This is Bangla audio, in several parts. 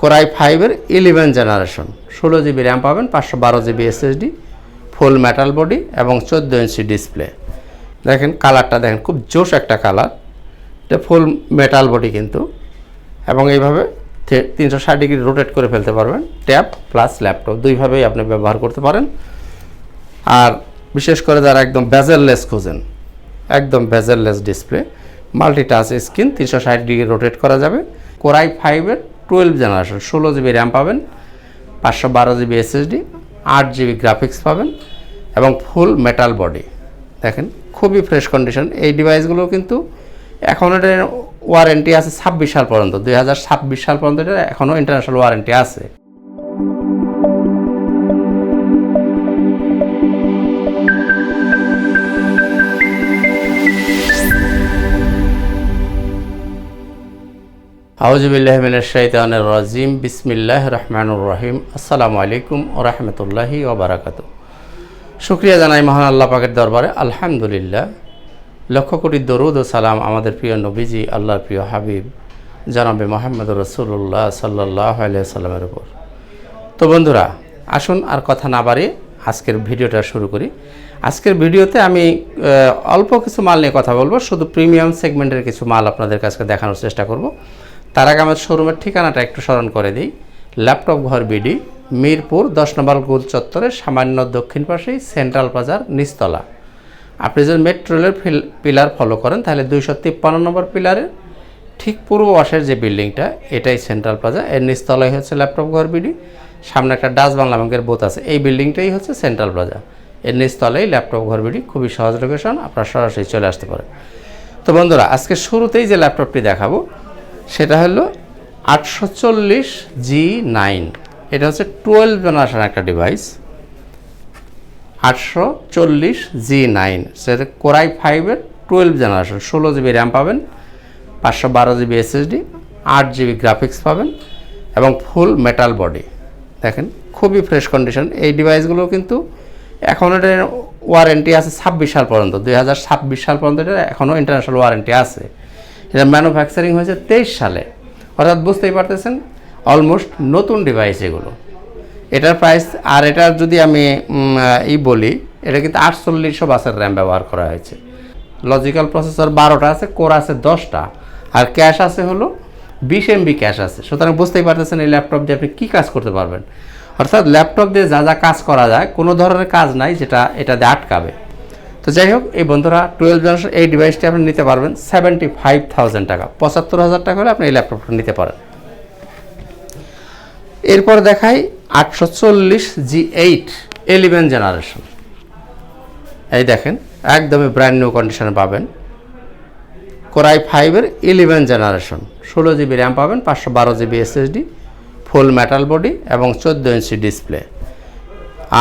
কোরাই ফাইভের ইলেভেন জেনারেশন ষোলো জিবি র্যাম পাবেন, পাঁচশো বারো GB SSD full metal body এবং চোদ্দ ইঞ্চি ডিসপ্লে দেখেন কালারটা দেখেন, খুব জোশ একটা কালার এটা ফুল মেটাল বডি কিন্তু। এবং এইভাবে তিনশো ষাট ডিগ্রি রোটেট করে ফেলতে পারবেন ট্যাব প্লাস ল্যাপটপ দুইভাবেই আপনি ব্যবহার করতে পারেন। আর বিশেষ করে যারা একদম ব্যাজেললেস খোঁজেন, একদম bezelless display multi touch screen তিনশো ষাট ডিগ্রি রোটেট করা যাবে। কোরাই ফাইভের টুয়েলভ জেনারেশন ষোলো জিবি র্যাম পাবেন, পাঁচশো বারো জিবি এসএসডি আট জিবি গ্রাফিক্স পাবেন এবং ফুল মেটাল বডি দেখেন, খুবই ফ্রেশ কন্ডিশন এই ডিভাইসগুলো কিন্তু এখন এটার ওয়ারেন্টি আছে ছাব্বিশ সাল পর্যন্ত। দুই হাজার ছাব্বিশ সাল পর্যন্ত এটা এখনও ইন্টারন্যাশনাল ওয়ারেন্টি আছে। রাজিম। বিসমিল্লাহ রহমানুর রহিম। আসসালামু আলাইকুম ও রহমতুল্লাহি ওবরাকাত শুক্রিয়া জানাই মহান আল্লাহ পাকের দরবারে। আলহামদুলিল্লাহ। লক্ষ কোটি দরুদ ও সালাম আমাদের প্রিয় নবীজি, আল্লাহর প্রিয় হাবিব, জানাবে মোহাম্মদ রসুল্লাহ সাল্লাহ সাল্লামের উপর। তো বন্ধুরা, আসুন আর কথা না বাড়িয়ে আজকের ভিডিওটা শুরু করি। আজকের ভিডিওতে আমি অল্প কিছু মাল নিয়ে কথা বলব। শুধু প্রিমিয়াম সেগমেন্টের কিছু মাল আপনাদের কাছে দেখানোর চেষ্টা করব। তার আগে শোরুমের ঠিকানাটা একটু স্মরণ করে দিই। ল্যাপটপ ঘর বিডি মিরপুর, দশ নম্বর গোল চত্বরের সামান্য দক্ষিণ পাশেই সেন্ট্রাল বাজার, নিচতলা। আপনি যদি মেট্রো রেলের পিলার ফলো করেন, তাহলে দুইশো তিপ্পান্ন নম্বর পিলারের ঠিক পূর্ব পাশের যে বিল্ডিংটা এটাই সেন্ট্রাল প্লাজা এর নিচতলায় হচ্ছে ল্যাপটপ ঘর বিডি সামনে একটা ডাচ বাংলা ব্যাংকের বোথ আছে। এই বিল্ডিংটাই হচ্ছে সেন্ট্রাল প্লাজা এর নিচতলায় ল্যাপটপ ঘর বিডি খুবই সহজ লোকেশন আপনারা সরাসরি চলে আসতে পারেন। তো বন্ধুরা, আজকে শুরুতেই যে ল্যাপটপটি দেখাবো সেটা হলো আটশো চল্লিশ জি নাইন। এটা হচ্ছে টুয়েলভ জেনারেশন একটা ডিভাইস আটশো চল্লিশ জি নাইন। সেটা কোরাই ফাইভের টুয়েলভ জেনারেশন ষোলো জিবি র্যাম পাবেন, পাঁচশো বারো জিবি এসএসডি আট জিবি গ্রাফিক্স পাবেন এবং ফুল মেটাল বডি দেখেন, খুবই ফ্রেশ কন্ডিশন এই ডিভাইসগুলো কিন্তু এখন এটার ওয়ারেন্টি আছে ছাব্বিশ সাল পর্যন্ত। দুই হাজার ছাব্বিশ সাল পর্যন্ত এটা এখনও ইন্টারন্যাশনাল ওয়ারেন্টি আছে। এটা ম্যানুফ্যাকচারিং হয়েছে তেইশ সালে। অর্থাৎ বুঝতেই পারতেছেন অলমোস্ট নতুন ডিভাইস এগুলো। এটার প্রাইস আর এটার যদি আমি ই বলি, এটা কিন্তু আটচল্লিশশো বাসের র্যাম ব্যবহার করা হয়েছে। লজিক্যাল প্রসেসর বারোটা আছে কোর আছে দশটা। আর ক্যাশ আছে হলো বিশ এমবি ক্যাশ আছে। সুতরাং বুঝতেই পারতেছেন এই ল্যাপটপ দিয়ে আপনি কী কাজ করতে পারবেন। অর্থাৎ ল্যাপটপ দিয়ে যা যা কাজ করা যায়, কোনো ধরনের কাজ নাই যেটা এটা দিয়ে আটকাবে। তো যাই হোক, এই বন্ধুরা টুয়েলভ জেনারেশন এই ডিভাইসটি আপনি নিতে পারবেন সেভেন্টি ফাইভ থাউজেন্ড টাকা। পঁচাত্তর হাজার টাকা হলে আপনি এই ল্যাপটপটা নিতে পারেন। এরপর দেখাই আটশো চল্লিশ জি এইট এলিভেন জেনারেশন এই দেখেন, একদমই ব্র্যান্ড নিউ কন্ডিশনে পাবেন। কোরাই ফাইভের ইলেভেন জেনারেশন ষোলো জিবি র্যাম পাবেন, পাঁচশো বারো GB SSD full metal body এবং চোদ্দ ইঞ্চি ডিসপ্লে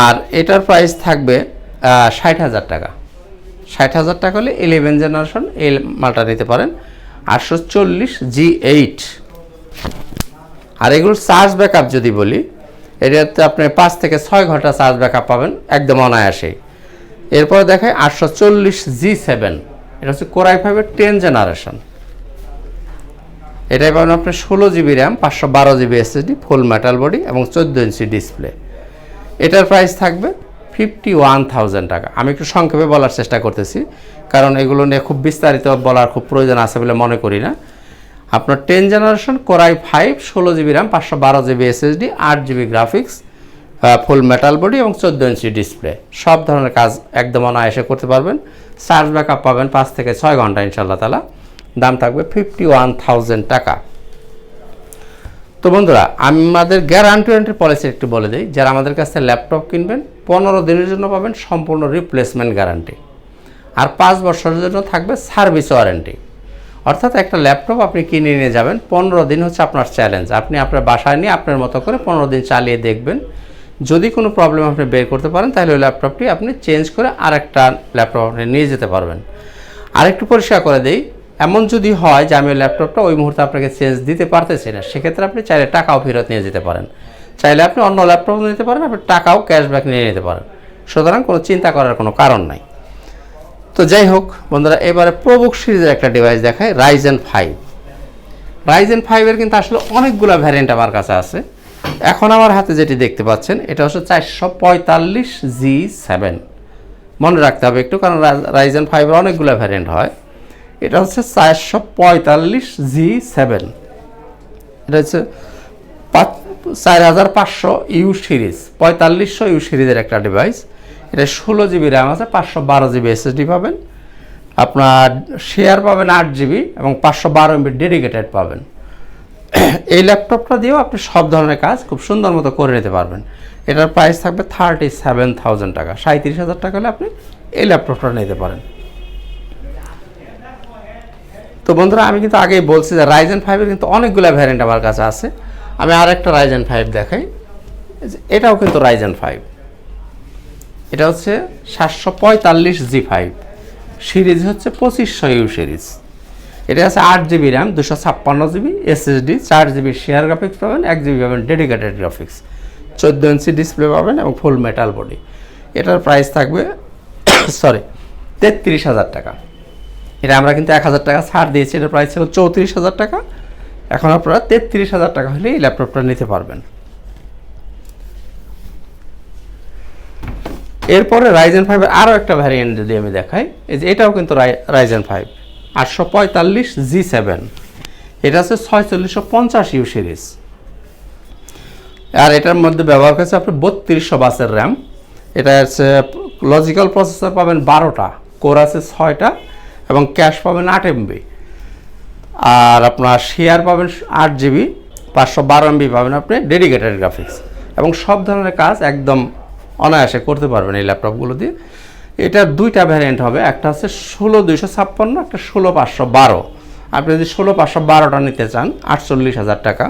আর এটার প্রাইস থাকবে ষাট হাজার টাকা। ষাট হাজার টাকা হলে ইলেভেন জেনারেশন এই মালটা নিতে পারেন। আটশো চল্লিশ জি এইট আর এগুলোর চার্জ ব্যাকআপ যদি বলি, এটাতে আপনি পাঁচ থেকে ছয় ঘণ্টা চার্জ ব্যাকআপ পাবেন, একদম অনায়াসেই। এরপর দেখায় আটশো চল্লিশ জি সেভেন এটা হচ্ছে কোরাই ফাইভের টেন জেনারেশন এটাই পাবেন আপনার ষোলো জিবি র্যাম পাঁচশো বারো GB SSD full metal body এবং চোদ্দ ইঞ্চি ডিসপ্লে এটার প্রাইস থাকবে ফিফটি ওয়ান থাউজেন্ড টাকা। আমি একটু সংক্ষেপে বলার চেষ্টা করতেছি, কারণ এগুলো নিয়ে খুব বিস্তারিত বলার খুব প্রয়োজন আছে বলে মনে করি না। আপনার ten generation core i five ষোলো জিবি র্যাম পাঁচশো বারো জিবি এসএসডি আট GB graphics full metal body এবং চোদ্দ ইঞ্চি ডিসপ্লে সব ধরনের কাজ একদম অনায়াসে করতে পারবেন। চার্জ ব্যাকআপ পাবেন পাঁচ থেকে ছয় ঘণ্টা ইনশাল্লাহ তালা দাম থাকবে ফিফটি ওয়ান থাউজেন্ড টাকা। তো বন্ধুরা, আমাদের গ্যারান্টি ওয়ারেন্টি পলিসি একটু বলে দিই। যারা আমাদের কাছ ল্যাপটপ কিনবেন, পনেরো দিনের জন্য পাবেন সম্পূর্ণ রিপ্লেসমেন্ট গ্যারান্টি আর পাঁচ বছরের জন্য থাকবে সার্ভিস ওয়ারেন্টি অর্থাৎ একটা ল্যাপটপ আপনি কিনে নিয়ে যাবেন, পনেরো দিন হচ্ছে আপনার চ্যালেঞ্জ আপনি আপনার বাসায় নিয়ে আপনার মতো করে পনেরো দিন চালিয়ে দেখবেন। যদি কোনো প্রবলেম আপনি বের করতে পারেন, তাহলে ওই ল্যাপটপটি আপনি চেঞ্জ করে আরেকটা ল্যাপটপ আপনি নিয়ে যেতে পারবেন। আরেকটু পরিষ্কার করে দেই এমন যদি হয় যে আমি ল্যাপটপটা ওই মুহূর্তে আপনাকে চেঞ্জ দিতে পারতেছি না, সেক্ষেত্রে আপনি চাইলে টাকাও ফেরত নিয়ে যেতে পারেন। চাইলে আপনি অন্য ল্যাপটপ নিতে পারেন, আপনি টাকাও ক্যাশব্যাক নিয়ে নিতে পারেন। সুতরাং কোনো চিন্তা করার কোনো কারণ নাই। তো যাই হোক, বন্ধুরা, এবারে প্রবুক সিরিজের একটা ডিভাইস দেখায় রাইজেন ফাইভ রাইজেন ফাইভের কিন্তু আসলে অনেকগুলো ভ্যারিয়েন্ট আমার কাছে আছে। এখন আমার হাতে যেটি দেখতে পাচ্ছেন, এটা হচ্ছে চারশো পঁয়তাল্লিশ জি সেভেন। মনে রাখতে হবে একটু, কারণ রাইজেন ফাইভের অনেকগুলো ভ্যারিয়েন্ট হয়। এটা হচ্ছে চারশো পঁয়তাল্লিশ জি সেভেন। এটা হচ্ছে চার হাজার পাঁচশো ইউ সিরিজ, পঁয়তাল্লিশশো ইউ সিরিজের একটা ডিভাইস এটা ষোলো জিবি র্যাম আছে, পাঁচশো বারো জিবি এসএসডি পাবেন। আপনার শেয়ার পাবেন আট জিবি এবং পাঁচশো বারো এমবি ডেডিকেটেড পাবেন। এই ল্যাপটপটা দিয়েও আপনি সব ধরনের কাজ খুব সুন্দর মতো করে নিতে পারবেন। এটার প্রাইস থাকবে থার্টি সেভেন থাউজেন্ড টাকা সাঁত্রিশ হাজার টাকা হলে আপনি এই ল্যাপটপটা নিতে পারেন। তো বন্ধুরা, আমি কিন্তু আগেই বলছি যে রাইজেন ফাইভের কিন্তু অনেকগুলো ভ্যারিয়েন্ট আমার কাছে আছে। আমি আর একটা রাইজেন ফাইভ দেখাই এটাও কিন্তু রাইজেন ফাইভ এটা হচ্ছে সাতশো পঁয়তাল্লিশ জি ফাইভ সিরিজ হচ্ছে পঁচিশশো ইউ সিরিজ। এটা আছে আট জিবি র্যাম দুশো ছাপ্পান্ন জিবি এসএসডি চার জিবি শেয়ার গ্রাফিক্স পাবেন, এক জিবি পাবেন ডেডিকেটেড গ্রাফিক্স চোদ্দ ইঞ্চি ডিসপ্লে পাবেন এবং ফুল মেটাল বডি এটার প্রাইস থাকবে সরি তেত্রিশ হাজার টাকা। এটা আমরা কিন্তু এক হাজার টাকা ছাড় দিয়েছি, এটার প্রাইস ছিল চৌত্রিশ হাজার টাকা। এখন আপনারা তেত্রিশ হাজার টাকা হলে এই ল্যাপটপটা নিতে পারবেন। এরপরে রাইজেন ফাইভের আরও একটা ভ্যারিয়েন্ট যদি আমি দেখাই, এই যে এটাও কিন্তু রাইজেন ফাইভ আটশো পঁয়তাল্লিশ জি সেভেন এটা হচ্ছে ছয়চল্লিশশো পঞ্চাশ ইউ সিরিজ আর এটার মধ্যে ব্যবহার করেছে আপনি বত্রিশশো বাসের র্যাম এটা হচ্ছে লজিক্যাল প্রসেসর পাবেন বারোটা কোর আছে ছয়টা এবং ক্যাশ পাবেন আট এমবি আর আপনার শেয়ার পাবেন আট জিবি পাঁচশো বারো এমবি পাবেন আপনি ডেডিকেটেড গ্রাফিক্স এবং সব ধরনের কাজ একদম অনায়াসে করতে পারবেন এই ল্যাপটপগুলো দিয়ে। এটা দুইটা ভ্যারিয়েন্ট হবে, একটা হচ্ছে ষোলো দুইশো ছাপ্পান্ন, একটা ষোলো পাঁচশো বারো। আপনি যদি ষোলো পাঁচশো বারোটা নিতে চান, আটচল্লিশ হাজার টাকা।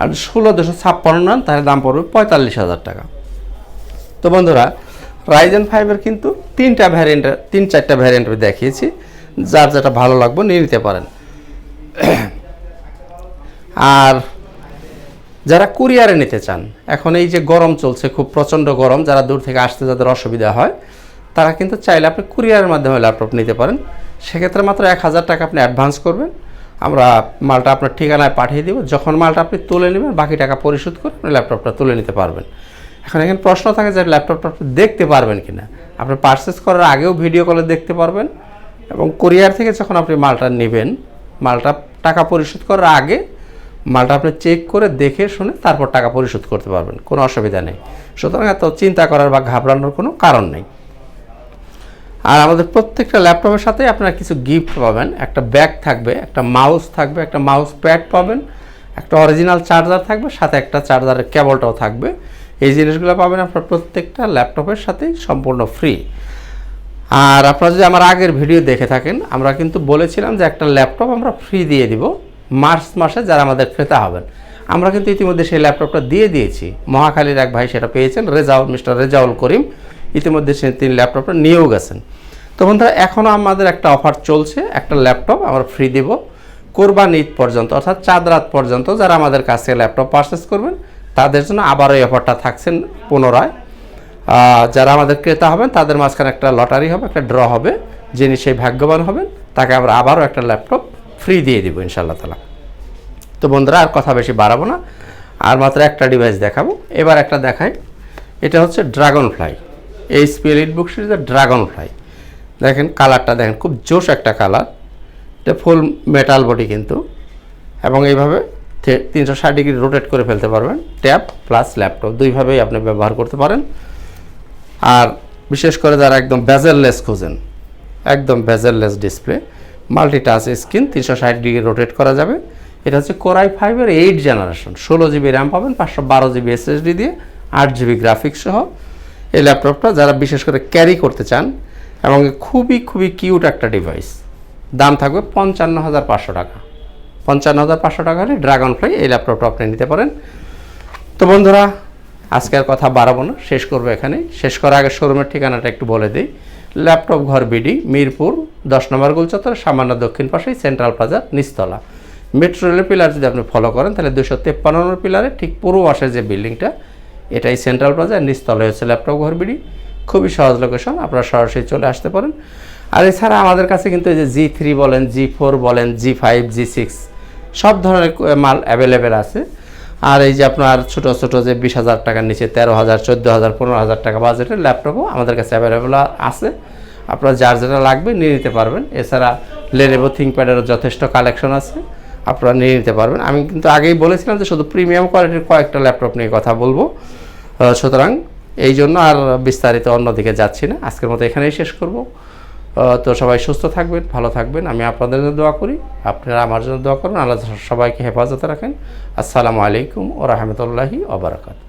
আর ষোলো দুশো ছাপ্পান্ন নেন, তাহলে দাম পড়বে পঁয়তাল্লিশ হাজার টাকা। তো বন্ধুরা রাইজেন ফাইভের কিন্তু তিনটা ভ্যারিয়েন্ট তিন চারটা ভ্যারিয়েন্ট দেখিয়েছি। যার যেটা ভালো লাগবে নিয়ে নিতে পারেন। আর যারা কুরিয়ারে নিতে চান, এখন এই যে গরম চলছে, খুব প্রচণ্ড গরম, যারা দূর থেকে আসতে যাদের অসুবিধা হয়, তারা কিন্তু চাইলে আপনি কুরিয়ারের মাধ্যমে ল্যাপটপ নিতে পারেন। সেক্ষেত্রে মাত্র এক হাজার টাকা আপনি অ্যাডভান্স করবেন। আমরা মালটা আপনার ঠিকানায় পাঠিয়ে দেবো। যখন মালটা আপনি তুলে নেবেন, বাকি টাকা পরিশোধ করে আপনি ল্যাপটপটা তুলে নিতে পারবেন। এখন এখানে প্রশ্ন থাকে যে ল্যাপটপটা আপনি দেখতে পারবেন কি না আপনি পারচেস করার আগেও ভিডিও কলে দেখতে পারবেন। এবং কোরিয়ার থেকে যখন আপনি মালটা নেবেন, মালটা টাকা পরিশোধ করার আগে মালটা আপনি চেক করে দেখে শুনে তারপর টাকা পরিশোধ করতে পারবেন, কোনো অসুবিধা নেই। সুতরাং এত চিন্তা করার বা ঘাবড়ানোর কোনো কারণ নেই। আর আমাদের প্রত্যেকটা ল্যাপটপের সাথে আপনারা কিছু গিফট পাবেন। একটা ব্যাগ থাকবে, একটা মাউস থাকবে, একটা মাউস প্যাড পাবেন, একটা অরিজিনাল চার্জার থাকবে, সাথে একটা চার্জারের কেবলটাও থাকবে। এই জিনিসগুলো পাবেন আপনার প্রত্যেকটা ল্যাপটপের সাথেই সম্পূর্ণ ফ্রি আর আপনারা যদি আমার আগের ভিডিও দেখে থাকেন, আমরা কিন্তু বলেছিলাম যে একটা ল্যাপটপ আমরা ফ্রি দিয়ে দিব মার্চ মাসে যারা আমাদের ক্রেতা হবেন। আমরা কিন্তু ইতিমধ্যে সেই ল্যাপটপটা দিয়ে দিয়েছি। মহাখালীর এক ভাই সেটা পেয়েছেন, রেজাউল, মিস্টার রেজাউল করিম। ইতিমধ্যে সে তিনি ল্যাপটপটা নিয়েও গেছেন। তো বন্ধুরা এখনও আমাদের একটা অফার চলছে, একটা ল্যাপটপ আমরা ফ্রি দেব। কোরবান ঈদ পর্যন্ত, অর্থাৎ চাঁদ রাত পর্যন্ত যারা আমাদের কাছ ল্যাপটপ পারচেস করবেন, তাদের জন্য আবার এই অফারটা থাকছেন পুনরায়। যারা আমাদের ক্রেতা হবেন, তাদের মাঝখানে একটা লটারি হবে, একটা ড্র হবে। যিনি সেই ভাগ্যবান হবেন, তাকে আমরা আবারও একটা ল্যাপটপ ফ্রি দিয়ে দিব ইনশাল্লাহ তালা তো বন্ধুরা, আর কথা বেশি বাড়াবো না। আর মাত্র একটা ডিভাইস দেখাবো। এবার একটা দেখাই। এটা হচ্ছে Dragonfly HP EliteBook সিরিজের ড্রাগন ফ্লাই দেখেন কালারটা দেখেন, খুব জোশ একটা কালার এটা ফুল মেটাল বডি কিন্তু। এবং এইভাবে তিনশো ষাট ডিগ্রি রোটেট করে ফেলতে পারবেন। ট্যাব প্লাস ল্যাপটপ দুইভাবেই আপনি ব্যবহার করতে পারেন। আর বিশেষ করে যারা একদম বেজেললেস খোঁজেন, একদম bezelless display multi touch screen তিনশো ষাট ডিগ্রি রোটেট করা যাবে। এটা হচ্ছে কোরাই ফাইভের এইট জেনারেশন ষোলো জিবি র্যাম পাবেন, পাঁচশো বারো জিবি এসএসডি দিয়ে, আট জিবি গ্রাফিক্স সহ। এই ল্যাপটপটা যারা বিশেষ করে ক্যারি করতে চান, এবং খুবই খুবই কিউট একটা ডিভাইস দাম থাকবে পঞ্চান্ন হাজার পাঁচশো টাকা। পঞ্চান্ন হাজার পাঁচশো টাকা হলে ড্রাগন ফ্লাই এই ল্যাপটপটা আপনি নিতে পারেন। তো বন্ধুরা আজকে আর কথা বাড়াবো না, শেষ করব এখানে। শেষ করার আগে শোরুমের ঠিকানাটা একটু বলে দিই। ল্যাপটপ ঘর বিডি, মিরপুর, দশ নম্বর গোলচত্বর, সামান্য দক্ষিণ পাশেই সেন্ট্রাল প্লাজার নিচতলা। মেট্রো রেলের পিলার যদি আপনি ফলো করেন, তাহলে দুশো তেপ্পান্ন নম্বর পিলারে ঠিক পূর্ব পাশে যে বিল্ডিংটা, এটাই সেন্ট্রাল প্লাজা, নিচতলায় হচ্ছে ল্যাপটপ ঘর বিডি। খুবই সহজ লোকেশন আপনারা সরাসরি চলে আসতে পারেন। আর এছাড়া আমাদের কাছে কিন্তু এই যে জি থ্রি বলেন, জি ফোর বলেন, জি ফাইভ, জি সিক্স, সব ধরনের মাল অ্যাভেলেবেল আছে। আর এই যে আপনার ছোট ছোট যে বিশ হাজার টাকার নিচে তেরো হাজার, চোদ্দ হাজার, পনেরো হাজার টাকা বাজেটের ল্যাপটপও আমাদের কাছে অ্যাভেলেবেল আছে। আপনার যার যেটা লাগবে নিয়ে নিতে পারবেন। এছাড়া লেনেভো থিঙ্কপ্যাডেরও যথেষ্ট কালেকশন আছে, আপনারা নিয়ে নিতে পারবেন। আমি কিন্তু আগেই বলেছিলাম যে শুধু প্রিমিয়াম কোয়ালিটির কয়েকটা ল্যাপটপ নিয়ে কথা বলব। সুতরাং এই জন্য আর বিস্তারিত অন্যদিকে যাচ্ছি না। আজকের মতো এখানেই শেষ করব। তো সবাই সুস্থ থাকবেন, ভালো থাকবেন। আমি আপনাদের জন্য দোয়া করি। আপনারা আমার জন্য দোয়া করুন। আল্লাহ সবাইকে হেফাজতে রাখেন। আসসালামু আলাইকুম ও রহমতুল্লাহি ওবরাকাত